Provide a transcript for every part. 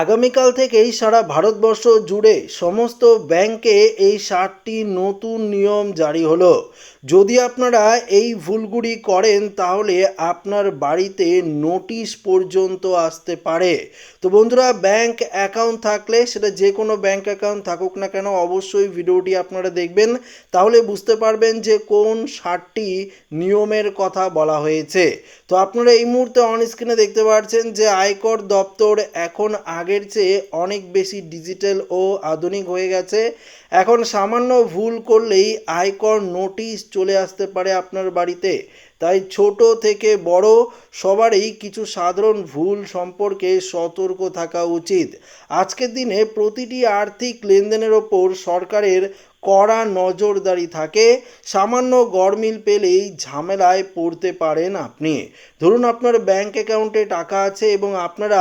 আগামীকাল থেকেই সারা ভারতবর্ষ জুড়ে সমস্ত ব্যাংকে এই ষাটটি নতুন নিয়ম জারি হলো। যদি আপনারা এই ভুলগুলি করেন, তাহলে আপনার বাড়িতে নোটিশ পর্যন্ত আসতে পারে। তো বন্ধুরা, ব্যাংক অ্যাকাউন্ট থাকলে, সেটা যে কোনো ব্যাংক অ্যাকাউন্ট থাকুক না কেন, অবশ্যই ভিডিওটি আপনারা দেখবেন। তাহলে বুঝতে পারবেন যে কোন ষাটটি নিয়মের কথা বলা হয়েছে। তো আপনারা এই মুহূর্তে অন স্ক্রিনে দেখতে পাচ্ছেন যে আয়কর দপ্তর এখন আগের চেয়ে অনেক বেশি ডিজিটাল ও আধুনিক হয়ে গেছে। এখন সামান্য ভুল করলেই আয়কর নোটিশ চলে আসতে পারে আপনার বাড়িতে। তাই ছোট থেকে বড় সবারই কিছু সাধারণ ভুল সম্পর্কে সতর্ক থাকা উচিত। আজকের দিনে প্রতিটি আর্থিক লেনদেনের ওপর সরকারের কড়া নজরদারি থাকে। সামান্য গরমিল পেলেই ঝামেলায় পড়তে পারেন আপনি। ধরুন আপনার ব্যাংক অ্যাকাউন্টে টাকা আছে এবং আপনারা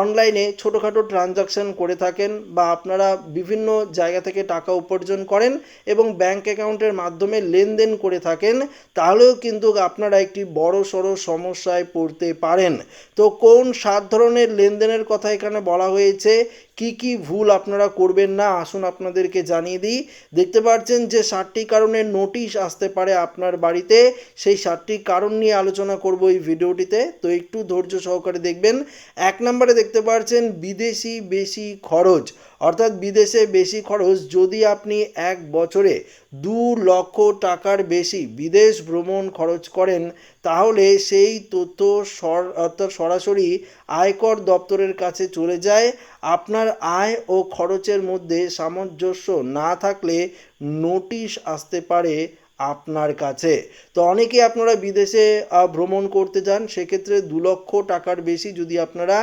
অনলাইনে ছোটোখাটো ট্রানজাকশন করে থাকেন বা আপনারা বিভিন্ন জায়গা থেকে টাকা উপার্জন করেন এবং ব্যাংক অ্যাকাউন্টের মাধ্যমে লেনদেন করে থাকেন, তাহলেও কিন্তু আপনারা একটি বড় সড়ো সমস্যায় পড়তে পারেন। তো কোন সাত ধরনের লেনদেনের কথা এখানে বলা হয়েছে? কি কি ভুল আপনারা করবেন না, আসুন আপনাদেরকে জানিয়ে দিই। দেখতে পাচ্ছেন যে ষাটটি কারণে নোটিশ আসতে পারে আপনার বাড়িতে। সেই ষাটটি কারণ নিয়ে আলোচনা করব এই ভিডিওটিতে। তো একটু ধৈর্য সহকারে দেখবেন। এক নম্বরে দেখতে পাচ্ছেন, বিদেশি বেশি খরচ। অর্থাৎ বিদেশে বেশি খরচ যদি আপনি এক বছরে দু লক্ষ টাকার বেশি বিদেশ ভ্রমণ খরচ করেন, তাহলে সেই তথ্য অর্থাৎ সরাসরি আয়কর দপ্তরের কাছে চলে যায়। আপনার আয় ও খরচের মধ্যে সামঞ্জস্য না থাকলে নোটিশ আসতে পারে আপনার কাছে। তো অনেকে আপনারা বিদেশে ভ্রমণ করতে যান, সেক্ষেত্রে দু লক্ষ টাকার বেশি যদি আপনারা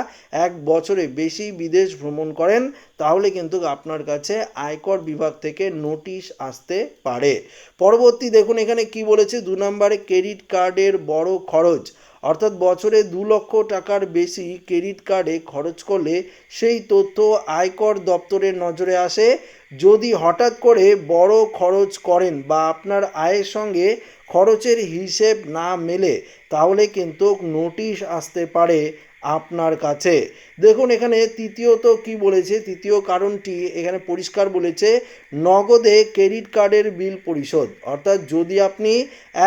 এক বছরে বেশি বিদেশ ভ্রমণ করেন, তাহলে কিন্তু আপনার কাছে আয়কর বিভাগ থেকে নোটিশ আসতে পারে। পরবর্তী দেখুন এখানে কি বলেছে, দু নম্বরে ক্রেডিট কার্ডের বড় খরচ। অর্থাৎ বছরে দু লক্ষ টাকার বেশি ক্রেডিট কার্ডে খরচ করলে সেই তথ্য আয়কর দপ্তরের নজরে আসে। যদি হঠাৎ করে বড় খরচ করেন বা আপনার আয়ের সঙ্গে খরচের হিসেব না মেলে, তাহলে কিন্তু নোটিশ আসতে পারে। আপনার কাছে। দেখুন, এখানে তৃতীয়ত কি বলেছে? তৃতীয় কারণটি এখানে পরিষ্কার বলেছে, নগদে ক্রেডিট কার্ডের বিল পরিশোধ। অর্থাৎ যদি আপনি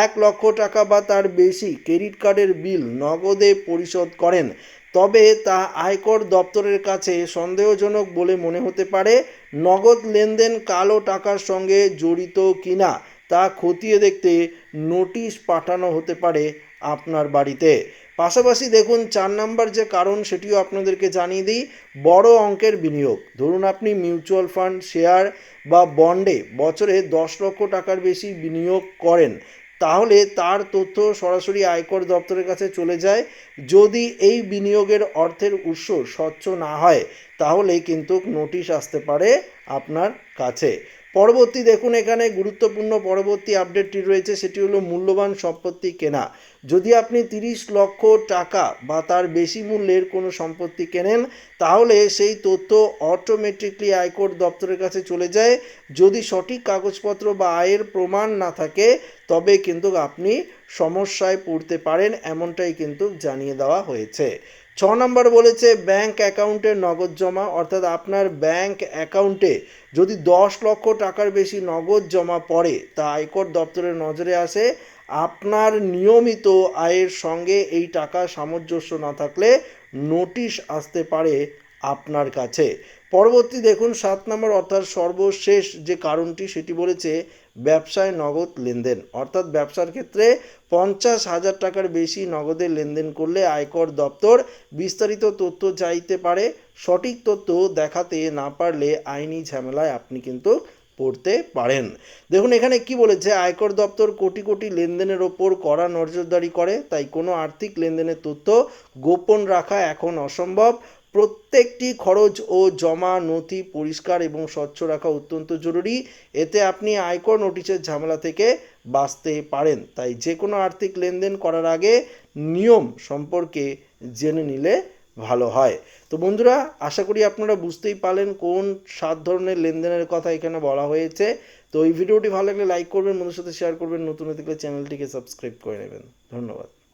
এক লক্ষ টাকা বা তার বেশি ক্রেডিট কার্ডের বিল নগদে পরিশোধ করেন, তবে তা আয়কর দপ্তরের কাছে সন্দেহজনক বলে মনে হতে পারে, নগদ লেনদেন কালো টাকার সঙ্গে জড়িত কিনা তা খতিয়ে দেখতে নোটিশ পাঠানো হতে পারে আপনার বাড়িতে। পাশাপাশি দেখুন চার নাম্বার যে কারণ সেটিও আপনাদেরকে জানিয়ে দিই, বড় অঙ্কের বিনিয়োগ। ধরুন আপনি মিউচুয়াল ফান্ড, শেয়ার বা বন্ডে বছরে দশ লক্ষ টাকার বেশি বিনিয়োগ করেন, তাহলে তার তথ্য সরাসরি আয়কর দপ্তরের কাছে চলে যায়। যদি এই বিনিয়োগের অর্থের উৎস স্বচ্ছ না হয়, তাহলে কিন্তু নোটিশ আসতে পারে আপনার কাছে। পরবর্তী দেখুন এখানে গুরুত্বপূর্ণ পরবর্তী আপডেটটি রয়েছে, সেটি হলো মূল্যবান সম্পত্তি কেনা। যদি আপনি তিরিশ লক্ষ টাকা বা তার বেশি মূল্যের কোনো সম্পত্তি কেনেন, তাহলে সেই তথ্য অটোমেটিকলি আয়কর দপ্তরের কাছে চলে যায়। যদি সঠিক কাগজপত্র বা আয়ের প্রমাণ না থাকে, তবে কিন্তু আপনি সমস্যায় পড়তে পারেন, এমনটাই কিন্তু জানিয়ে দেওয়া হয়েছে। ছ নম্বর বলেছে ব্যাংক অ্যাকাউন্টে নগদ জমা, অর্থাৎ আপনার ব্যাংক অ্যাকাউন্টে যদি দশ লক্ষ টাকার বেশি নগদ জমা পড়ে, তা আয়কর দপ্তরের নজরে আসে, আপনার নিয়মিত আয়ের সঙ্গে এই টাকা সামঞ্জস্য না থাকলে নোটিশ আসতে পারে আপনার কাছে। পরবর্তী দেখুন, সাত নম্বর অর্থাৎ সর্বশেষ যে কারণটি, সেটি বলেছে ব্যবসায় নগদ লেনদেন। অর্থাৎ ব্যবসার ক্ষেত্রে পঞ্চাশ হাজার টাকার বেশি নগদে লেনদেন করলে আয়কর দপ্তর বিস্তারিত তথ্য চাইতে পারে। সঠিক তথ্য দেখাতে না পারলে আইনি ঝামেলায় আপনি কিন্তু পড়তে পারেন। দেখুন, এখানে কি বলেছে? আয়কর দপ্তর কোটি কোটি লেনদেনের ওপর কড়া নজরদারি করে, তাই কোনো আর্থিক লেনদেনের তথ্য গোপন রাখা এখন অসম্ভব। প্রত্যেকটি খরচ ও জমা নথি পরিষ্কার এবং স্বচ্ছ রাখা অত্যন্ত জরুরি। এতে আপনি আয়কর নোটিশের ঝামেলা থেকে বাঁচতে পারেন। তাই যে কোনো আর্থিক লেনদেন করার আগে নিয়ম সম্পর্কে জেনে নিলে ভালো হয়। তো বন্ধুরা, আশা করি আপনারা বুঝতেই পারলেন কোন সাত ধরনের লেনদেনের কথা এখানে বলা হয়েছে। তো এই ভিডিওটি ভালো লাগলে লাইক করবেন বন্ধুর সাথে শেয়ার করবেন। নতুন দেখলে চ্যানেলটিকে সাবস্ক্রাইব করে নেবেন। ধন্যবাদ।